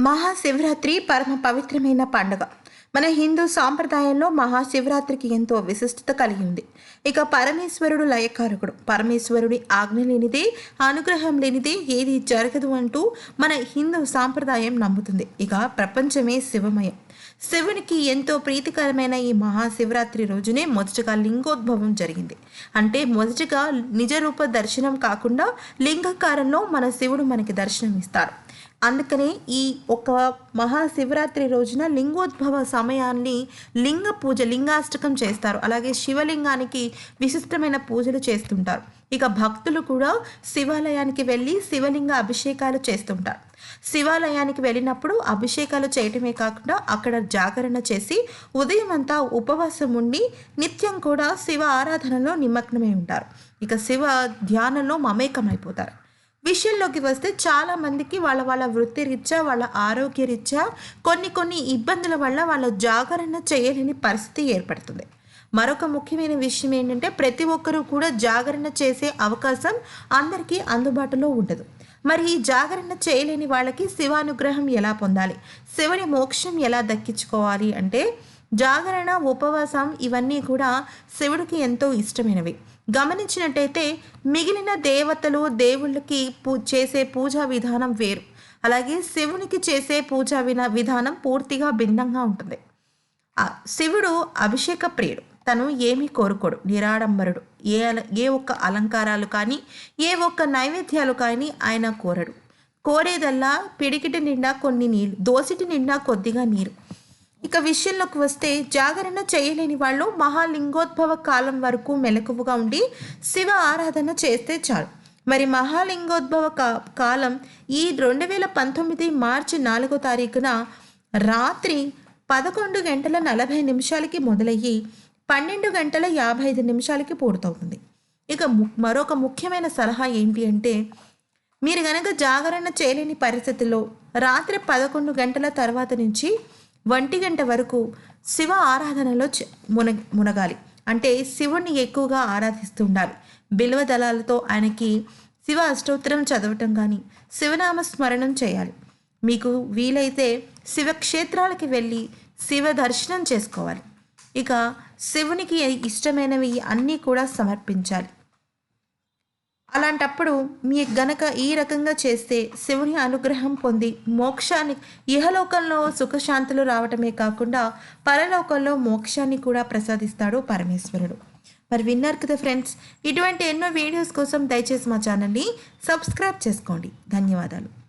మహాశివరాత్రి పరమ పవిత్రమైన పండుగ. మన హిందూ సాంప్రదాయంలో మహాశివరాత్రికి ఎంతో విశిష్టత కలిగి ఉంది ఇక పరమేశ్వరుడు లయకారకుడు. పరమేశ్వరుడి ఆజ్ఞ లేనిదే అనుగ్రహం లేనిదే ఏది జరగదు అంటూ మన హిందూ సాంప్రదాయం నమ్ముతుంది. ఇక ప్రపంచమే శివమయం. శివునికి ఎంతో ప్రీతికరమైన ఈ మహాశివరాత్రి రోజునే మొదటగా లింగోద్భవం జరిగింది. అంటే మొదటగా నిజరూప దర్శనం కాకుండా లింగకారంలో మన శివుడు మనకి దర్శనం ఇస్తారు అందుకనే ఈ ఒక మహాశివరాత్రి రోజున లింగోద్భవ సమయాన్ని లింగ పూజ లింగాష్టకం చేస్తారు. అలాగే శివలింగానికి విశిష్టమైన పూజలు చేస్తుంటారు. ఇక భక్తులు కూడా శివాలయానికి వెళ్ళి శివలింగ అభిషేకాలు చేస్తుంటారు. శివాలయానికి వెళ్ళినప్పుడు అభిషేకాలు చేయటమే కాకుండా అక్కడ జాగరణ చేసి ఉదయం అంతా ఉపవాసం ఉండి నిత్యం కూడా శివ ఆరాధనలో నిమగ్నమై ఉంటారు. ఇక శివ ధ్యానంలో మమేకమైపోతారు. విషయంలోకి వస్తే చాలా మందికి వాళ్ళ వాళ్ళ వృత్తి రీత్యా వాళ్ళ ఆరోగ్య రీత్యా కొన్ని కొన్ని ఇబ్బందుల వల్ల వాళ్ళ జాగరణ చేయలేని పరిస్థితి ఏర్పడుతుంది. మరొక ముఖ్యమైన విషయం ఏంటంటే ప్రతి ఒక్కరూ కూడా జాగరణ చేసే అవకాశం అందరికీ అందుబాటులో ఉండదు. మరి ఈ జాగరణ చేయలేని వాళ్ళకి శివానుగ్రహం ఎలా పొందాలి? శివుని మోక్షం ఎలా దక్కించుకోవాలి అంటే జాగరణ ఉపవాసం ఇవన్నీ కూడా శివుడికి ఎంతో ఇష్టమైనవి. గమనించినట్టయితే మిగిలిన దేవతలు దేవుళ్ళకి పూ చేసే పూజా విధానం వేరు. అలాగే శివునికి చేసే పూజా విన విధానం పూర్తిగా భిన్నంగా ఉంటుంది. శివుడు అభిషేక ప్రియుడు. తను ఏమీ కోరుకోడు. నిరాడంబరుడు. ఏ అల- ఏ ఒక్క అలంకారాలు కానీ ఏ ఒక్క నైవేద్యాలు కానీ ఆయన కోరడు. కోరేదల్లా పిడికిటి నిండా కొన్ని నీళ్ళు దోసిటి నిండా కొద్దిగా నీరు. ఇక విషయంలోకి వస్తే జాగరణ చేయలేని వాళ్ళు మహాలింగోద్భవ కాలం వరకు మెలకువగా ఉండి శివ ఆరాధన చేస్తే చాలు. మరి మహాలింగోద్భవ కాలం ఈ రెండు వేల పంతొమ్మిది మార్చి నాలుగో తారీఖున రాత్రి పదకొండు గంటల నలభై నిమిషాలకి మొదలయ్యి పన్నెండు గంటల యాభై ఐదు నిమిషాలకి పూర్తవుతుంది. ఇక మరొక ముఖ్యమైన సలహా ఏంటి అంటే మీరు గనక జాగరణ చేయలేని పరిస్థితుల్లో రాత్రి పదకొండు గంటల తర్వాత నుంచి ఒంటి గంట వరకు శివ ఆరాధనలో మున మునగాలి. అంటే శివుణ్ణి ఎక్కువగా ఆరాధిస్తూ ఉండాలి బిల్వ దళాలతో ఆయనకి శివ అష్టోత్తరం చదవటం కానీ శివనామ స్మరణం చేయాలి. మీకు వీలైతే శివక్షేత్రాలకి వెళ్ళి శివ దర్శనం చేసుకోవాలి. ఇక శివునికి ఇష్టమైనవి అన్నీ కూడా సమర్పించాలి. అలాంటప్పుడు మీ గనక ఈ రకంగా చేస్తే శివుని అనుగ్రహం పొంది మోక్షాన్ని ఇహలోకంలో సుఖశాంతులు రావటమే కాకుండా పరలోకంలో మోక్షాన్ని కూడా ప్రసాదిస్తాడు పరమేశ్వరుడు. మరి విన్నారు కదా ఫ్రెండ్స్ ఇటువంటి ఎన్నో వీడియోస్ కోసం దయచేసి మా ఛానల్ని సబ్స్క్రైబ్ చేసుకోండి. ధన్యవాదాలు.